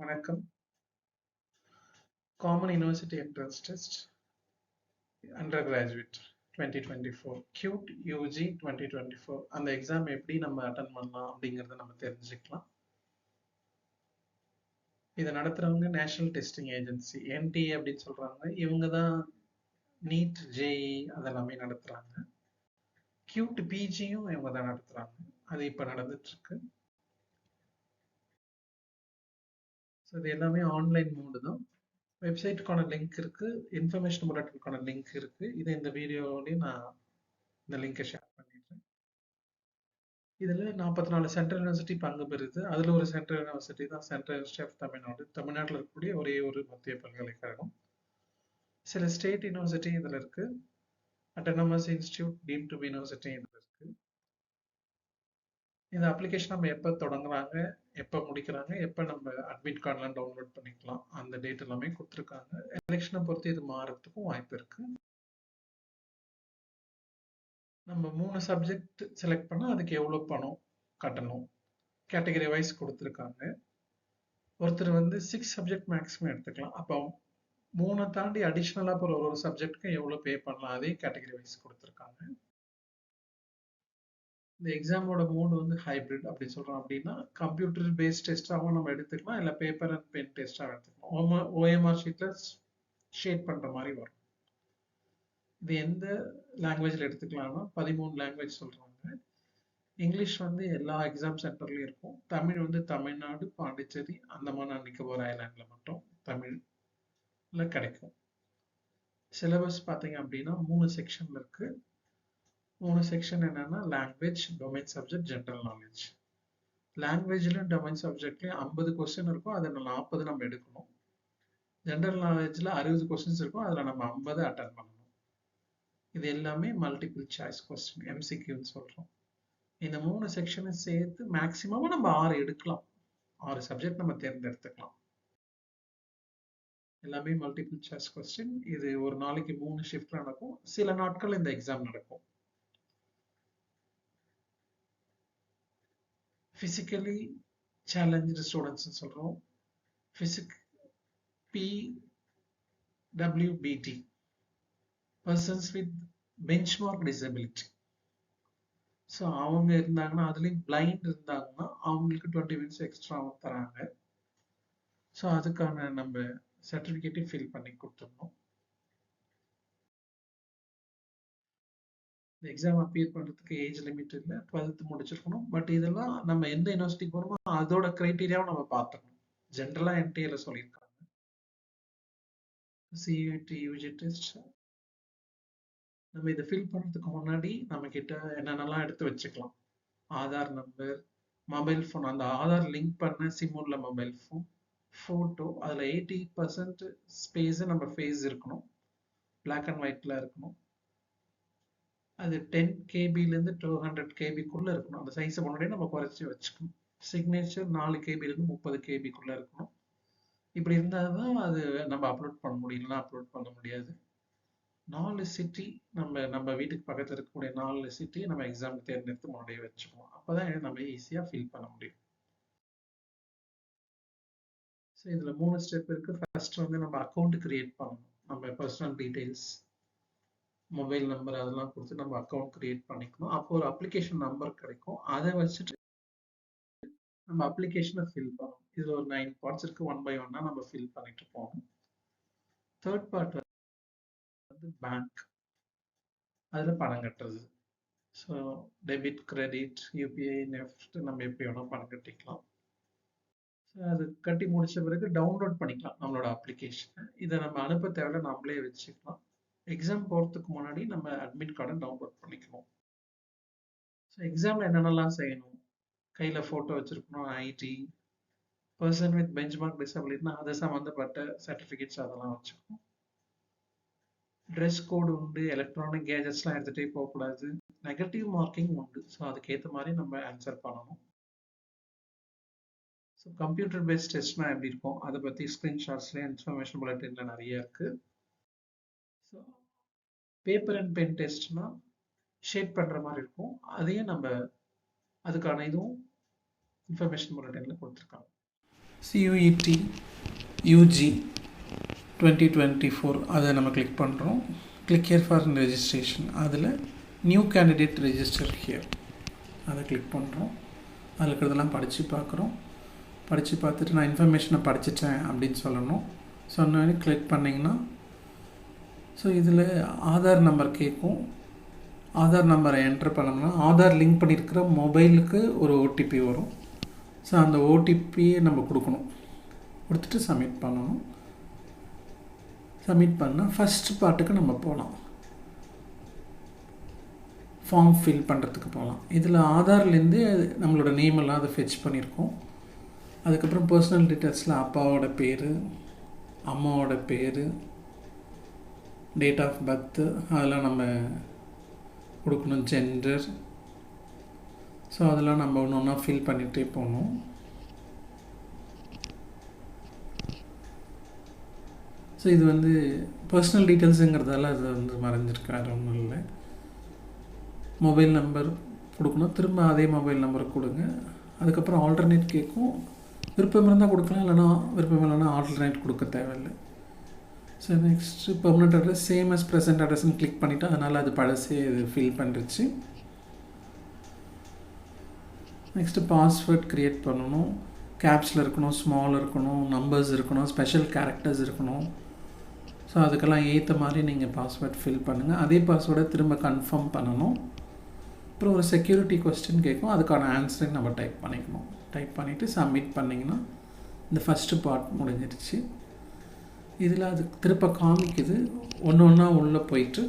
வணக்கம். Common university entrance test undergraduate twenty twenty four CUET UG twenty twenty four அந்த exam எப்படி நம்ம attend பண்ணலாம் அப்படிங்கிறத நம்ம தெரிஞ்சுக்கலாம். இதை நடத்துறவங்க நேஷனல் டெஸ்டிங் ஏஜென்சி என்டிஏ அப்படின்னு சொல்றாங்க. இவங்க தான் நீட் ஜேஇ அதெல்லாமே நடத்துறாங்க. கியூட் பிஜியும் இவங்க தான் நடத்துறாங்க. அது இப்போ நடந்துட்டுருக்கு ஸோ இது எல்லாமே ஆன்லைன் மோடு தான். வெப்சைட்டுக்கான லிங்க் இருக்குது இன்ஃபர்மேஷன் புல்லட்டுக்கான லிங்க் இருக்குது இதை இந்த வீடியோலையும் நான் இந்த லிங்கை ஷேர் பண்ணிடுறேன். இதில் நாற்பத்தி நாலு சென்ட்ரல் யூனிவர்சிட்டி பங்கு பெறுது. அதில் ஒரு சென்ட்ரல் யூனிவர்சிட்டி தான். சென்ட்ரல் யூனிவர்சிட்டி ஆஃப் தமிழ்நாடு தமிழ்நாட்டில் இருக்கக்கூடிய ஒரே ஒரு மத்திய பல்கலைக்கழகம். சில ஸ்டேட் யூனிவர்சிட்டி இதில் இருக்குது autonomous institute deemed to university இந்த அப்ளிகேஷன் நம்ம எப்போ தொடங்குறாங்க எப்போ முடிக்கிறாங்க எப்போ நம்ம அட்மிட் கார்டெலாம் டவுன்லோட் பண்ணிக்கலாம் அந்த டேட் எல்லாமே கொடுத்துருக்காங்க. எலெக்ஷனை பொறுத்து இது மாறத்துக்கும் வாய்ப்பு இருக்கு. நம்ம மூணு சப்ஜெக்ட் செலக்ட் பண்ணால் அதுக்கு எவ்வளோ பணம் கட்டணும் கேட்டகரி வைஸ் கொடுத்துருக்காங்க. ஒருத்தர் வந்து சிக்ஸ் சப்ஜெக்ட் மேக்ஸிமம் எடுத்துக்கலாம். அப்போ மூணை தாண்டி அடிஷ்னலாக போகிற ஒரு ஒரு சப்ஜெக்ட்டுக்கும் எவ்வளோ பே பண்ணலாம் அதே கேட்டகரி வைஸ் கொடுத்துருக்காங்க. இந்த எக்ஸாமோட மோடு வந்து ஹைப்ரிட் அப்படி சொல்றோம் அப்படின்னா கம்ப்யூட்டர் பேஸ்ட் டெஸ்டாகவும் நம்ம எடுத்துக்கலாம். இல்லை பேப்பர் அண்ட் பென் டெஸ்டாக எடுத்துக்கலாம். ஓஎம்ஆர் ஷீட்டில் ஷேட் பண்ணுற மாதிரி வரும். இது எந்த லாங்குவேஜில் எடுத்துக்கலாம்னா பதிமூணு லாங்குவேஜ் சொல்கிறாங்க இங்கிலீஷ் வந்து எல்லா எக்ஸாம் சென்டர்லையும் இருக்கும். தமிழ் வந்து தமிழ்நாடு பாண்டிச்சேரி அந்தமான நிக்கோபார் ஐலாண்டில் மட்டும் தமிழில் கிடைக்கும். சிலபஸ் பார்த்தீங்க அப்படின்னா மூணு செக்ஷனில் இருக்குது மூணு செக்ஷன் என்னன்னா language domain subject general knowledge லாங்குவேஜ்லையும் domain சப்ஜெக்ட்லையும் ஐம்பது கொஸ்டின் இருக்கும். அதில் நாற்பது நம்ம எடுக்கணும். ஜென்ரல் நாலேஜில் அறுபது கொஸ்டின்ஸ் இருக்கும். அதில் நம்ம ஐம்பது அட்டன் பண்ணணும். இது எல்லாமே மல்டிபிள் சாய்ஸ் கொஸ்டின் எம்சிக்யூன்னு சொல்கிறோம் இந்த மூணு செக்ஷனை சேர்த்து மேக்சிமம் நம்ம ஆறு எடுக்கலாம். ஆறு சப்ஜெக்ட் நம்ம தேர்ந்தெடுத்துக்கலாம். எல்லாமே மல்டிபிள் சாய்ஸ் கொஸ்டின் இது ஒரு நாளைக்கு மூணு ஷிஃப்ட் நடக்கும். சில நாட்கள் இந்த எக்ஸாம் நடக்கும். Physically challenged சொல்கிறோம் physic P PWBD persons with benchmark disability so அவங்க இருந்தாங்கன்னா அதுலேயும் பிளைண்ட் இருந்தாங்கன்னா அவங்களுக்கு டுவெண்ட்டி மினிட்ஸ் எக்ஸ்ட்ரா தராங்க. ஸோ அதுக்கான நம்ம சர்டிஃபிகேட்டையும் ஃபில் பண்ணி கொடுத்துடணும். இந்த எக்ஸாம் அப்பியர் பண்ணுறதுக்கு ஏஜ் லிமிட் இல்லை டுவெல்த் முடிச்சிருக்கணும். பட் இதெல்லாம் நம்ம எந்த யூனிவர்சிட்டிக்கு போகிறோமோ அதோட க்ரைட்டீரியாவும் நம்ம பார்த்துக்கணும். ஜென்ரலாக என்டிஏல சொல்லியிருக்காங்க. சியூடி யூஜி டெஸ்ட் நம்ம இதை ஃபில் பண்ணுறதுக்கு முன்னாடி நம்ம கிட்ட என்னென்னலாம் எடுத்து வச்சுக்கலாம். ஆதார் நம்பர் மொபைல் ஃபோன் அந்த ஆதார் லிங்க் பண்ண சிம்முள்ள மொபைல் ஃபோன் ஃபோட்டோ அதில் எயிட்டி பர்சன்ட் ஸ்பேஸு நம்ம ஃபேஸ் இருக்கணும். பிளாக் அண்ட் ஒயிட்டில் இருக்கணும். அது டென் கேபிலேருந்து டூ ஹண்ட்ரட் கேபிக்குள்ளே இருக்கணும். அந்த சைஸை முன்னாடியே நம்ம குறைச்சி வச்சுக்கணும். சிக்னேச்சர் நாலு கேபிலேருந்து முப்பது கேபிக்குள்ளே இருக்கணும். இப்படி இருந்தால் தான் அது நம்ம அப்லோட் பண்ண முடியலன்னா அப்லோட் பண்ண முடியாது. நாலு சிட்டி நம்ம நம்ம வீட்டுக்கு பக்கத்தில் இருக்கக்கூடிய நாலு சிட்டி நம்ம எக்ஸாம் தேர்ந்தெடுத்து முன்னாடியே வச்சுக்குவோம் அப்போ தான் நம்ம ஈஸியாக ஃபில் பண்ண முடியும். ஸோ இதில் மூணு ஸ்டெப் இருக்குது ஃபர்ஸ்ட் வந்து நம்ம அக்கௌண்ட் கிரியேட் பண்ணணும். நம்ம பர்சனல் டீட்டெயில்ஸ் மொபைல் நம்பர் அதெல்லாம் கொடுத்து நம்ம அக்கௌண்ட் கிரியேட் பண்ணிக்கணும். அப்போ ஒரு அப்ளிகேஷன் நம்பர் கிடைக்கும். அதை வச்சுட்டு நம்ம அப்ளிகேஷனை ஃபில் பண்ணணும். இதில் ஒரு நைன் பார்ட்ஸ் இருக்கு. ஒன் பை ஒன்னா நம்ம ஃபில் பண்ணிட்டு போகணும். தேர்ட் பார்ட் வந்து பேங்க் அதில் பணம் கட்டுறது. So debit credit UPI NEFT நம்ம எப்படி வேணால் பணம் கட்டிக்கலாம். ஸோ அது கட்டி முடிச்ச பிறகு டவுன்லோட் பண்ணிக்கலாம் நம்மளோட அப்ளிகேஷனை இதை நம்ம அனுப்ப தேவையில்ல. நம்மளே வச்சுக்கலாம். எக்ஸாம் போகிறதுக்கு முன்னாடி நம்ம அட்மிட் கார்டை டவுன்லோட் பண்ணிக்கணும். ஸோ எக்ஸாமில் என்னென்னலாம் செய்யணும்? கையில் ஃபோட்டோ வச்சுருக்கணும் ID person with benchmark டிசபிலிட்டினா அது சம்மந்தப்பட்ட சர்டிஃபிகேட்ஸ் அதெல்லாம் வச்சுக்கணும் ட்ரெஸ் கோடு உண்டு எலக்ட்ரானிக் கேஜெட்ஸ்லாம் எடுத்துகிட்டே போகக்கூடாது. நெகட்டிவ் மார்க்கிங் உண்டு. ஸோ அதுக்கேற்ற மாதிரி நம்ம ஆன்சர் பண்ணணும். ஸோ கம்ப்யூட்டர் பேஸ்ட் டெஸ்ட்னா எப்படி இருக்கும்? அதை பற்றி ஸ்க்ரீன்ஷாட்ஸ்லேயே இன்ஃபர்மேஷன் புல்லட்டினில் நிறைய இருக்குது ஸோ பேப்பர் அண்ட் பென் டெஸ்ட்னா ஷேட் பண்ணுற மாதிரி இருக்கும். அதையும் நம்ம அதுக்கான இதுவும் இன்ஃபர்மேஷன் புல்லட்டினில் கொடுத்துருக்காங்க. CUET UG twenty twenty four அதை நம்ம கிளிக் பண்ணுறோம் கிளிக் ஹியர் ஃபார் ரெஜிஸ்ட்ரேஷன் அதில் நியூ கேண்டிடேட் ரெஜிஸ்டர் ஹியர் அதை கிளிக் பண்ணுறோம் அதில் இருக்கிறதெல்லாம் படித்து பார்க்குறோம். படித்து பார்த்துட்டு நான் இன்ஃபர்மேஷனை படிச்சிட்டேன் அப்படின்னு சொல்லணும். சொன்னோடனே கிளிக் பண்ணிங்கன்னா ஸோ இதில் ஆதார் நம்பர் கேட்கும் ஆதார் நம்பரை என்ட்ரு பண்ணோம்னா ஆதார் லிங்க் பண்ணியிருக்கிற மொபைலுக்கு ஒரு ஓடிபி வரும். ஸோ அந்த ஓடிபியை நம்ம கொடுக்கணும். கொடுத்துட்டு சப்மிட் பண்ணணும். சப்மிட் பண்ணால் ஃபஸ்ட் பார்ட்டுக்கு நம்ம போகலாம் ஃபார்ம் ஃபில் பண்ணுறதுக்கு போகலாம் இதில் ஆதார்லேருந்து நம்மளோட நேம் எல்லாம் அதை ஃபெச் பண்ணியிருக்கோம் அதுக்கப்புறம் பர்சனல் டீட்டெயில்ஸில் அப்பாவோட பேர் அம்மாவோட பேர் டேட் ஆஃப் பர்த்து அதெல்லாம் நம்ம கொடுக்கணும் ஜெண்டர் ஸோ அதெல்லாம் நம்ம ஒன்று ஒன்றா ஃபில் பண்ணிகிட்டே போகணும். ஸோ இது வந்து பர்சனல் டீட்டெயில்ஸுங்கிறதால அது வந்து மறைஞ்சிருக்காரு ஒன்றும் இல்லை. மொபைல் நம்பர் கொடுக்கணும். திரும்ப அதே மொபைல் நம்பர் கொடுங்க. அதுக்கப்புறம் ஆல்டர்னேட் கேட்கும் விருப்பம் இருந்தால் கொடுக்கலாம். இல்லைனா விருப்பம் இல்லைன்னா ஆல்டர்னேட் கொடுக்க தேவையில்லை. So next permanent address same as present அட்ரஸ்ன்னு click பண்ணிவிட்டு அதனால் அது பழசே இது ஃபில் பண்ணிருச்சு நெக்ஸ்ட்டு பாஸ்வேர்ட் க்ரியேட் பண்ணணும். கேப்ஸில் இருக்கணும் ஸ்மால் இருக்கணும் நம்பர்ஸ் இருக்கணும் ஸ்பெஷல் கேரக்டர்ஸ் இருக்கணும். ஸோ அதுக்கெல்லாம் ஏற்ற மாதிரி நீங்கள் பாஸ்வேர்ட் ஃபில் பண்ணுங்கள் அதே பாஸ்வேர்டை திரும்ப கன்ஃபார்ம் பண்ணணும். அப்புறம் ஒரு செக்யூரிட்டி கொஸ்டின் கேட்கும். அதுக்கான ஆன்சரை நம்ம டைப் பண்ணிக்கணும். டைப் பண்ணிவிட்டு சப்மிட் பண்ணிங்கன்னா இந்த ஃபஸ்ட்டு பார்ட் முடிஞ்சிருச்சு. இதில் அது திருப்ப காமிக்குது. ஒன்று ஒன்றா உள்ளே போயிட்டு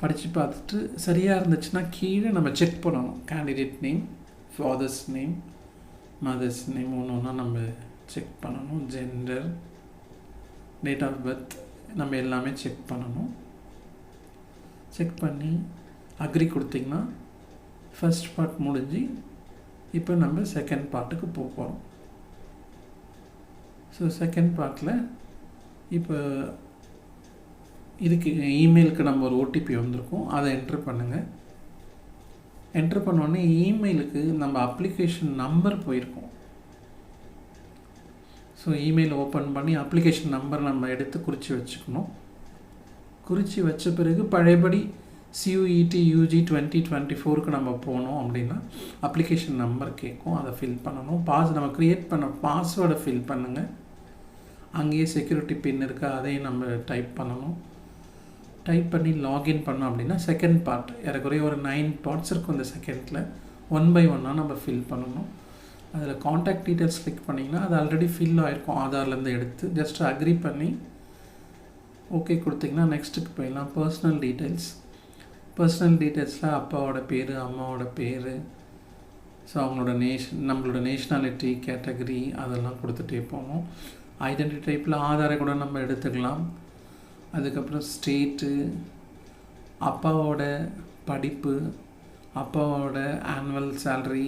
படித்து பார்த்துட்டு சரியாக இருந்துச்சுன்னா கீழே நம்ம செக் பண்ணணும். Candidate name father's name mother's name ஒன்று ஒன்றா நம்ம செக் பண்ணணும். ஜெண்டர் டேட் ஆஃப் பர்த் நம்ம எல்லாமே செக் பண்ணணும். செக் பண்ணி அக்ரி கொடுத்திங்கன்னா ஃபஸ்ட் பார்ட் முடிஞ்சு இப்போ நம்ம செகண்ட் பார்ட்டுக்கு போக போகிறோம் ஸோ செகண்ட் பார்ட்டில் இப்போ இதுக்கு இமெயிலுக்கு நம்ம ஒரு ஓடிபி வந்திருக்கோம். அதை என்ட்ரு பண்ணுங்கள் என்ட்ரு பண்ணோடனே இமெயிலுக்கு நம்ம அப்ளிகேஷன் நம்பர் போயிருக்கோம். ஸோ இமெயில் ஓப்பன் பண்ணி அப்ளிகேஷன் நம்பர் நம்ம எடுத்து குறித்து வச்சுக்கணும். குறித்து வச்ச பிறகு பழையபடி சியூஇடி யூஜி டுவெண்ட்டி டுவெண்ட்டி ஃபோருக்கு நம்ம போனோம் அப்படின்னா அப்ளிகேஷன் நம்பர் கேட்கும் அதை ஃபில் பண்ணணும். பாஸ் நம்ம க்ரியேட் பண்ண பாஸ்வேர்டை ஃபில் பண்ணுங்கள் அங்கேயே செக்யூரிட்டி பின் இருக்கா அதையும் நம்ம டைப் பண்ணணும். டைப் பண்ணி லாகின் பண்ணோம் அப்படின்னா செகண்ட் பார்ட் ஏறக்குறைய ஒரு நைன் பார்ட்ஸ் இருக்கும் இந்த செகண்டில் ஒன் பை ஒன்னாக நம்ம ஃபில் பண்ணணும். அதில் காண்டாக்ட் டீட்டெயில்ஸ் கிளிக் பண்ணிங்கன்னா அது ஆல்ரெடி ஃபில் ஆகிருக்கும் ஆதார்லேருந்து எடுத்து. ஜஸ்ட் அக்ரி பண்ணி ஓகே கொடுத்திங்கன்னா நெக்ஸ்ட்டுக்கு போயிடலாம். பர்சனல் டீட்டெயில்ஸ் பர்சனல் டீட்டெயில்ஸில் அப்பாவோட பேர் அம்மாவோட பேர் ஸோ அவங்களோட நேஷன் நம்மளோட நேஷ்னாலிட்டி கேட்டகரி அதெல்லாம் கொடுத்துட்டே போகணும் ஐடென்டி டைப்பில் ஆதாரை கூட நம்ம எடுத்துக்கலாம். அதுக்கப்புறம் ஸ்டேட்டு அப்பாவோட படிப்பு அப்பாவோட ஆனுவல் சேல்ரி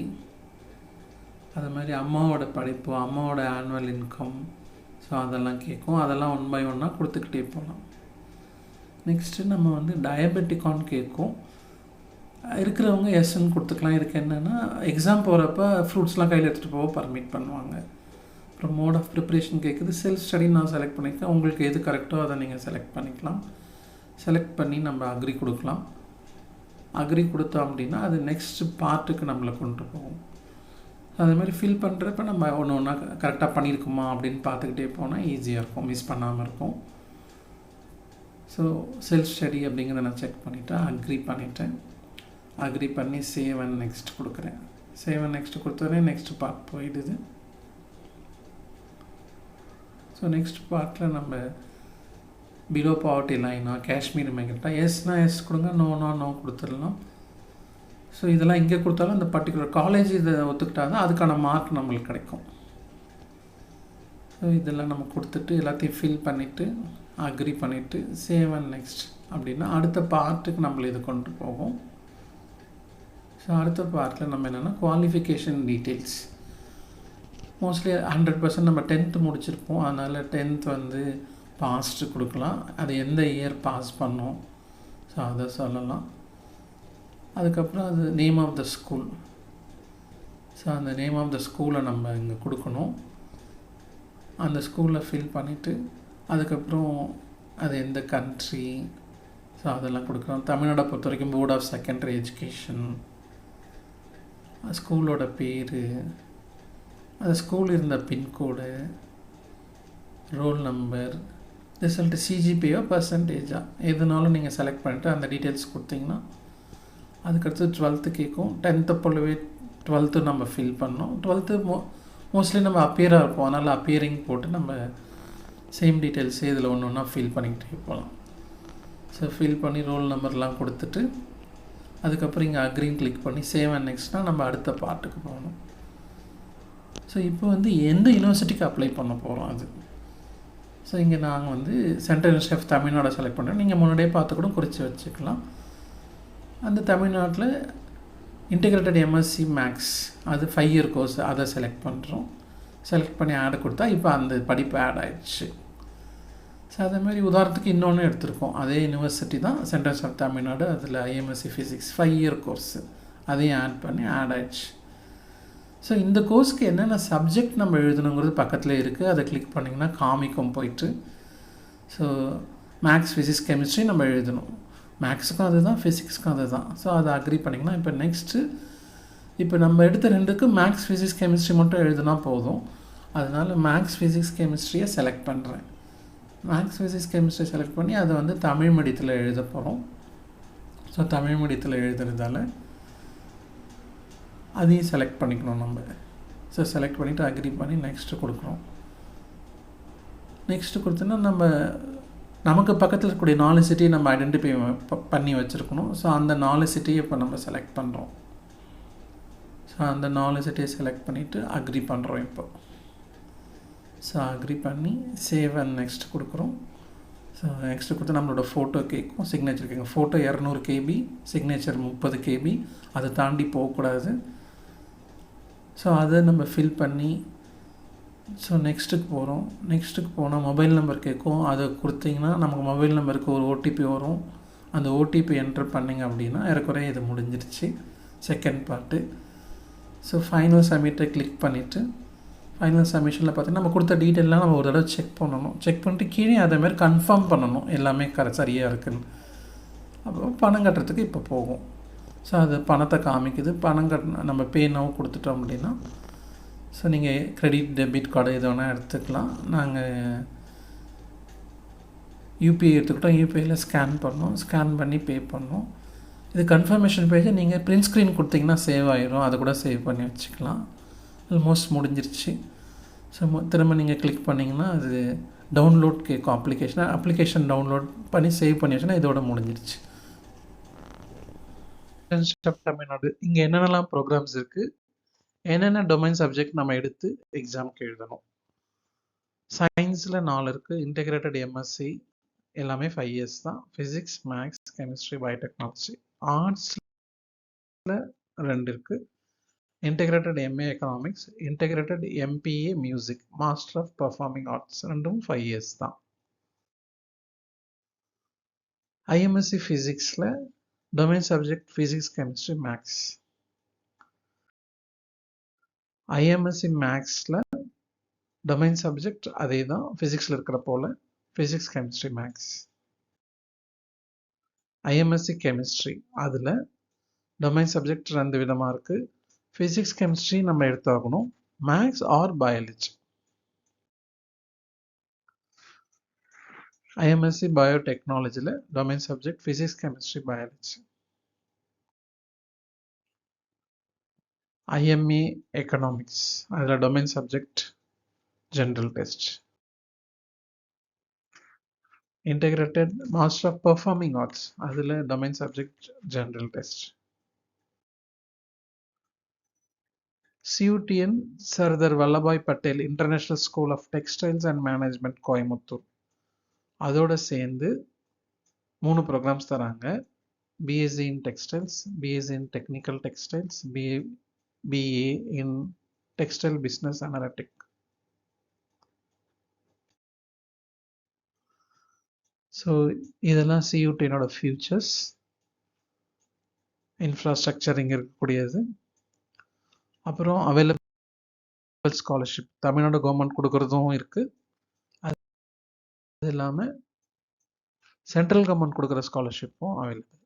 அது மாதிரி அம்மாவோட படிப்பு அம்மாவோட ஆனுவல் இன்கம் ஸோ அதெல்லாம் கேட்கும். அதெல்லாம் ஒன் பை ஒன்னாக கொடுத்துக்கிட்டே போகலாம். நெக்ஸ்ட்டு நம்ம வந்து டயபெட்டிக்கான் கேட்கும். இருக்கிறவங்க எஸ்ன்னு கொடுத்துக்கலாம். இதுக்கு என்னென்னா எக்ஸாம் போகிறப்ப ஃப்ரூட்ஸ்லாம் கையில் எடுத்துகிட்டு போக பர்மிட் பண்ணுவாங்க. அப்புறம் மோட் ஆஃப் ப்ரிப்ரேஷன் கேட்குது செல்ஃப் ஸ்டடி நான் செலக்ட் பண்ணியிருக்கேன் உங்களுக்கு எது கரெக்டோ அதை நீங்கள் செலக்ட் பண்ணிக்கலாம். செலக்ட் பண்ணி நம்ம அக்ரி கொடுக்கலாம். அக்ரி கொடுத்தோம் அப்படின்னா அது நெக்ஸ்ட் பார்ட்டுக்கு நம்மளை கொண்டு போகும். அது மாதிரி ஃபில் பண்ணுறப்ப நம்ம ஒன்று ஒன்றா கரெக்டாக பண்ணியிருக்குமா அப்படின்னு பார்த்துக்கிட்டே போனால் ஈஸியாக இருக்கும். மிஸ் பண்ணாமல் இருக்கும். ஸோ செல்ஃப் ஸ்டடி அப்படிங்கிறத நான் செக் பண்ணிவிட்டேன் அக்ரி பண்ணிவிட்டேன் அக்ரி பண்ணி சேவன் நெக்ஸ்ட் கொடுக்குறேன். சேவன் நெக்ஸ்ட் கொடுத்தோடனே நெக்ஸ்ட் பார்ட் போயிடுது. ஸோ நெக்ஸ்ட் பார்ட்டில் நம்ம பிலோ பாவர்ட்டி லைனா காஷ்மீர் மைக்ரேட்டா எஸ்னா எஸ் கொடுங்க நோனா நோ கொடுத்துடலாம். ஸோ இதெல்லாம் இங்கே கொடுத்தாலும் அந்த பர்டிகுலர் காலேஜ் இதை ஒத்துக்கிட்டா தான் அதுக்கான மார்க் நம்மளுக்கு கிடைக்கும். ஸோ இதெல்லாம் நம்ம கொடுத்துட்டு எல்லாத்தையும் ஃபில் பண்ணிவிட்டு அக்ரி பண்ணிவிட்டு சேவ் அண்ட் நெக்ஸ்ட் அப்படின்னா அடுத்த பார்ட்டுக்கு நம்மளை இது கொண்டு போகும் ஸோ அடுத்த பார்ட்டில் நம்ம என்னென்னா qualification details mostly hundred percent நம்ம டென்த்து முடிச்சிருப்போம். அதனால் டென்த் வந்து பாஸ்ட்டு கொடுக்கலாம். அது எந்த இயர் பாஸ் பண்ணோம். ஸோ அதை சொல்லலாம். அதுக்கப்புறம் அது name of the school so அந்த நேம் ஆஃப் த ஸ்கூலை நம்ம இங்கே கொடுக்கணும். அந்த ஸ்கூலில் ஃபில் பண்ணிவிட்டு அதுக்கப்புறம் அது எந்த கண்ட்ரி ஸோ அதெல்லாம் கொடுக்குறோம் தமிழ்நாடை பொறுத்த வரைக்கும் போர்ட் ஆஃப் செகண்டரி எஜுகேஷன் ஸ்கூலோட பேர். அந்த ஸ்கூல் இருந்த பின்கோடு ரோல் நம்பர் ரிசல்ட்டு சிஜிபியோ பர்சன்டேஜா எதுனாலும் நீங்கள் செலக்ட் பண்ணிவிட்டு அந்த டீட்டெயில்ஸ் கொடுத்தீங்கன்னா அதுக்கடுத்து டுவெல்த்து கேட்கும். டென்த்தை போலவே டுவெல்த்து நம்ம ஃபில் பண்ணோம் டுவெல்த்து மோ மோஸ்ட்லி நம்ம அப்பியராக இருப்போம். அதனால் அப்பியரிங் போட்டு நம்ம சேம் டீட்டெயில்ஸே இதில் ஒன்று ஒன்றா ஃபில் பண்ணிக்கிட்டே போகலாம் ஸோ ஃபில் பண்ணி ரோல் நம்பர்லாம் கொடுத்துட்டு அதுக்கப்புறம் இங்கே அக்ரீன் கிளிக் பண்ணி சேவ் அண்ட் நெக்ஸ்ட்னால் நம்ம அடுத்த பாட்டுக்கு போகணும். ஸோ இப்போ வந்து எந்த யூனிவர்சிட்டிக்கு அப்ளை பண்ண போகிறோம் அது? ஸோ இங்கே நாங்கள் வந்து சென்ட்ரல் யூனிவர்சிட்டி ஆஃப் தமிழ்நாடை செலக்ட் பண்ணுறோம் நீங்கள் முன்னாடியே பார்த்து கூட குறித்து வச்சுக்கலாம். அந்த தமிழ்நாட்டில் இன்டிகிரேட்டட் எம்எஸ்சி மேக்ஸ் அது ஃபைவ் இயர் கோர்ஸ் அதை செலக்ட் பண்ணுறோம் செலக்ட் பண்ணி ஆட் கொடுத்தா இப்போ அந்த படிப்பு ஆட் ஆகிடுச்சு ஸோ அதேமாரி உதாரணத்துக்கு இன்னொன்று எடுத்திருக்கோம். அதே யூனிவர்சிட்டி தான் சென்ட்ரல் ஆஃப் தமிழ்நாடு அதில் IMSc physics five year course அதையும் ஆட் பண்ணி ஆட் ஆகிடுச்சு ஸோ இந்த கோர்ஸ்க்கு என்னென்ன சப்ஜெக்ட் நம்ம எழுதணுங்கிறது பக்கத்தில் இருக்குது அதை கிளிக் பண்ணிங்கன்னா காமிக்கும் போயிட்டு ஸோ மேக்ஸ் ஃபிசிக்ஸ் கெமிஸ்ட்ரி நம்ம எழுதணும். மேக்ஸுக்கும் அதுதான் ஃபிசிக்ஸ்க்கும் அது தான் ஸோ அதை அக்ரி பண்ணிங்கன்னா இப்போ நெக்ஸ்ட்டு இப்போ நம்ம எடுத்த ரெண்டுக்கு மேக்ஸ் ஃபிசிக்ஸ் கெமிஸ்ட்ரி மட்டும் எழுதுனா போதும். அதனால் மேக்ஸ் ஃபிசிக்ஸ் கெமிஸ்ட்ரியை செலக்ட் பண்ணுறேன் மேக்ஸ் ஃபிசிக்ஸ் கெமிஸ்ட்ரி செலக்ட் பண்ணி அதை வந்து தமிழ் மீடியத்தில் எழுத போகிறோம் ஸோ தமிழ் மீடியத்தில் எழுதுறதால அதையும் செலக்ட் பண்ணிக்கணும் நம்ம. ஸோ செலக்ட் பண்ணிவிட்டு அக்ரி பண்ணி நெக்ஸ்ட்டு கொடுக்குறோம். நெக்ஸ்ட்டு கொடுத்தோன்னா நம்ம நமக்கு பக்கத்தில் இருக்கக்கூடிய நாலு சிட்டியை நம்ம ஐடென்டிஃபை பண்ணி வச்சுருக்கணும். ஸோ அந்த நாலு சிட்டியை இப்போ நம்ம செலக்ட் பண்ணுறோம் ஸோ அந்த நாலு சிட்டியை செலக்ட் பண்ணிவிட்டு அக்ரி பண்ணுறோம் இப்போ. ஸோ அக்ரி பண்ணி சேவ் அண்ட் நெக்ஸ்ட் கொடுக்குறோம். ஸோ நெக்ஸ்ட்டு கொடுத்து நம்மளோட ஃபோட்டோ கேட்கும். சிக்னேச்சர் கேட்கும். ஃபோட்டோ இரநூறு கேபி சிக்னேச்சர் முப்பது கேபி அதை தாண்டி போகக்கூடாது. ஸோ அதை நம்ம ஃபில் பண்ணி ஸோ நெக்ஸ்ட்டுக்கு போகிறோம் நெக்ஸ்ட்டுக்கு போனால் மொபைல் நம்பர் கேட்கும். அதை கொடுத்தீங்கன்னா நமக்கு மொபைல் நம்பருக்கு ஒரு ஓடிபி வரும். அந்த ஓடிபி என்ட்ரு பண்ணிங்க அப்படின்னா ஏறக்குறைய இது முடிஞ்சிருச்சு. செகண்ட் பார்ட்டு ஸோ ஃபைனல் சப்மிட்டை கிளிக் பண்ணிவிட்டு ஃபைனல் சப்மிஷனில் பார்த்தீங்கன்னா நம்ம கொடுத்த டீட்டெயிலாம் நம்ம ஒரு தடவை செக் பண்ணணும். செக் பண்ணிட்டு கீழே அதேமாதிரி கன்ஃபார்ம் பண்ணணும். எல்லாமே கர சரியாக இருக்குன்னு. அப்புறம் பணம் கட்டுறதுக்கு இப்போ போகும். ஸோ அது பணத்தை காமிக்குது. பணம் கட் நம்ம பே நவ் கொடுத்துட்டோம் அப்படின்னா ஸோ நீங்கள் கிரெடிட் டெபிட் கார்டு எது வேணால் எடுத்துக்கலாம். நாங்கள் யூபிஐ எடுத்துக்கிட்டோம். யூபிஐயில் ஸ்கேன் பண்ணோம். ஸ்கேன் பண்ணி பே பண்ணோம். இது கன்ஃபர்மேஷன் பேஜை நீங்கள் பிரிண்ட் ஸ்க்ரீன் கொடுத்தீங்கன்னா சேவ் ஆகிரும் அதை கூட சேவ் பண்ணி வச்சுக்கலாம். ஆல்மோஸ்ட் முடிஞ்சிருச்சு. ஸோ திரும்ப நீங்கள் கிளிக் பண்ணிங்கன்னா அது டவுன்லோட் கேட்கும் அப்ளிகேஷனை அப்ளிகேஷன் டவுன்லோட் பண்ணி சேவ் பண்ணி வச்சுன்னா இதோட முடிஞ்சிருச்சு. தமிழ்நாடு. இங்கே என்னென்னலாம் ப்ரோக்ராம்ஸ் இருக்குது என்னென்ன டொமைன் சப்ஜெக்ட் நம்ம எடுத்து எக்ஸாம்க்கு எழுதணும்? சயின்ஸில் நாலு இருக்குது இன்டெகிரேட்டட் எம்எஸ்சி எல்லாமே ஃபைவ் இயர்ஸ் தான். ஃபிசிக்ஸ் மேக்ஸ் கெமிஸ்ட்ரி பயோடெக்னாலஜி ஆர்ட்ஸில் ரெண்டு இருக்குது integrated MA economics integrated MBA music master of performing arts ரெண்டும் ஃபைவ் இயர்ஸ் தான். ஐஎம்எஸ்சி ஃபிசிக்ஸில் domain subject physics chemistry maths IMSc மேக்ஸில் டொமைன் சப்ஜெக்ட் அதே தான் ஃபிசிக்ஸில் இருக்கிற போல் physics chemistry maths IMSc chemistry அதில் டொமைன் சப்ஜெக்ட் ரெண்டு விதமாக இருக்குது ஃபிசிக்ஸ் கெமிஸ்ட்ரி நம்ம எடுத்தாகணும். Maths or biology IMSc பயோடெக்னாலஜியில் domain subject physics chemistry biology IMA economics அதில் domain subject general test integrated master of performing arts அதில் domain subject general test CUTN Sardar Vallabhbhai Patel international school of textiles and management Coimbatore அதோட சேர்ந்து மூணு programs தராங்க. BSc in textiles BSc in technical textiles BA BA in textile business analytic so இதெல்லாம் சியூடினோட features infrastructure இங்கே இருக்கக்கூடியது. அப்புறம் available scholarship Tamil Nadu government கொடுக்குறதும் இருக்குது அது இல்லாமல் சென்ட்ரல் கவர்மெண்ட் கொடுக்குற ஸ்காலர்ஷிப்பும் அவைலபிள்